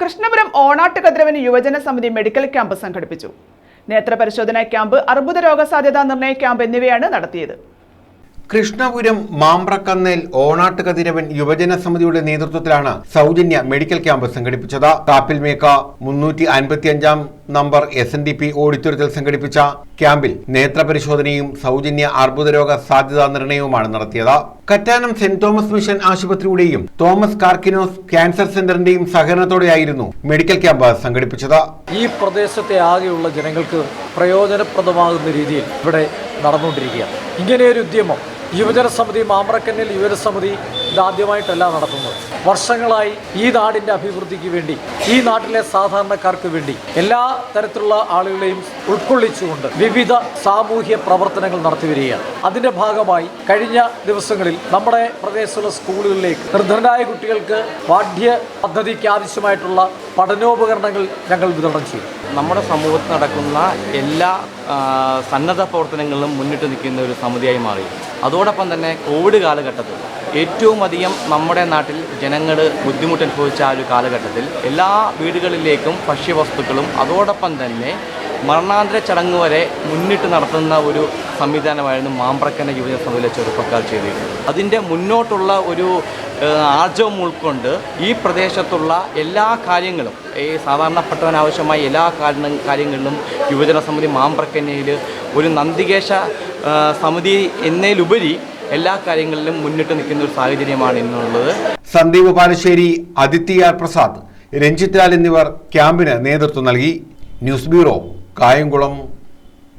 കൃഷ്ണപുരം ഓണാട്ട് കതിരവന് യുവജന സമിതി medical camp സംഘടിപ്പിച്ചു. നേത്രപരിശോധനാ ക്യാമ്പ് അർബുദ രോഗസാധ്യതാ നിർണയ ക്യാമ്പ് എന്നിവയാണ് നടത്തിയത്. കൃഷ്ണപുരം മാമ്പ്രക്കന്നേൽ ഓണാട്ട് കതിരവൻ യുവജന സമിതിയുടെ നേതൃത്വത്തിലാണ് സൗജന്യ മെഡിക്കൽ ക്യാമ്പ് സംഘടിപ്പിച്ചത്. കാപ്പിൽ മേക്ക മുന്നൂറ്റി അൻപത്തിയഞ്ചാം number S N D P ഓഡിറ്റോറിയത്തിൽ സംഘടിപ്പിച്ച ക്യാമ്പിൽ നേത്രപരിശോധനയും സൗജന്യ അർബുദരോഗ സാധ്യതാ നിർണയവുമാണ് നടത്തിയത്. കറ്റാനം സെന്റ് തോമസ് മിഷൻ ആശുപത്രിയുടെയും തോമസ് കാർക്കിനോസ് ക്യാൻസർ സെന്ററിന്റെയും സഹകരണത്തോടെയായിരുന്നു മെഡിക്കൽ ക്യാമ്പ് സംഘടിപ്പിച്ചത്. ഈ പ്രദേശത്തെ ആകെയുള്ള ജനങ്ങൾക്ക് പ്രയോജനപ്രദമാകുന്ന രീതിയിൽ ഇവിടെ നടന്നുകൊണ്ടിരിക്കുകയാണ്. ഇങ്ങനെയൊരു ഉദ്യമം യുവജന സമിതി മാമ്പ്രക്കന്നിൽ യുവജന സമിതി ഇതാദ്യമായിട്ടല്ല നടത്തുന്നത്. വർഷങ്ങളായി ഈ നാടിന്റെ അഭിവൃദ്ധിക്ക് വേണ്ടി ഈ നാട്ടിലെ സാധാരണക്കാർക്ക് വേണ്ടി എല്ലാ തരത്തിലുള്ള ആളുകളെയും ഉൾക്കൊള്ളിച്ചുകൊണ്ട് വിവിധ സാമൂഹ്യ പ്രവർത്തനങ്ങൾ നടത്തി വരികയാണ്. അതിന്റെ ഭാഗമായി കഴിഞ്ഞ ദിവസങ്ങളിൽ നമ്മുടെ പ്രദേശത്തുള്ള സ്കൂളുകളിലേക്ക് നിർദ്ധനരായ കുട്ടികൾക്ക് പാഠ്യ പദ്ധതിക്ക് ആവശ്യമായിട്ടുള്ള പഠനോപകരണങ്ങൾ ഞങ്ങൾ വിതരണം ചെയ്യും നമ്മുടെ സമൂഹത്തിൽ നടക്കുന്ന എല്ലാ സന്നദ്ധ പ്രവർത്തനങ്ങളിലും മുന്നിട്ട് നിൽക്കുന്ന ഒരു സമിതിയായി മാറി. അതോടൊപ്പം തന്നെ കോവിഡ് കാലഘട്ടത്തിൽ ഏറ്റവും അധികം നമ്മുടെ നാട്ടിൽ ജനങ്ങൾ ബുദ്ധിമുട്ട് അനുഭവിച്ച ആ ഒരു കാലഘട്ടത്തിൽ എല്ലാ വീടുകളിലേക്കും ഭക്ഷ്യവസ്തുക്കളും അതോടൊപ്പം തന്നെ മരണാന്തര ചടങ്ങ് വരെ മുന്നിട്ട് നടത്തുന്ന ഒരു സംവിധാനമായിരുന്നു മാമ്പ്രക്കന യുവജന സമിതിയിലെ ചെറുപ്പക്കാർ ചെയ്തിരുന്നത് അതിന്റെ മുന്നോട്ടുള്ള ഒരു ആർജവം ഉൾക്കൊണ്ട് ഈ പ്രദേശത്തുള്ള എല്ലാ കാര്യങ്ങളും ഈ സാധാരണപ്പെട്ടവനാവശ്യമായ എല്ലാ കാര്യങ്ങളിലും യുവജന സമിതി മാമ്പ്രക്കന്നയിൽ ഒരു നന്ദികേശ സമിതി എന്നതിലുപരി എല്ലാ കാര്യങ്ങളിലും മുന്നിട്ട് നിൽക്കുന്ന ഒരു സാഹചര്യമാണ് ഇന്നുള്ളത്. സന്ദീപ് പാലശ്ശേരി അദിത്യ ആർ പ്രസാദ് രഞ്ജിത് ലാൽ എന്നിവർ ക്യാമ്പിന് നേതൃത്വം നൽകി. News bureau Kayamkulam.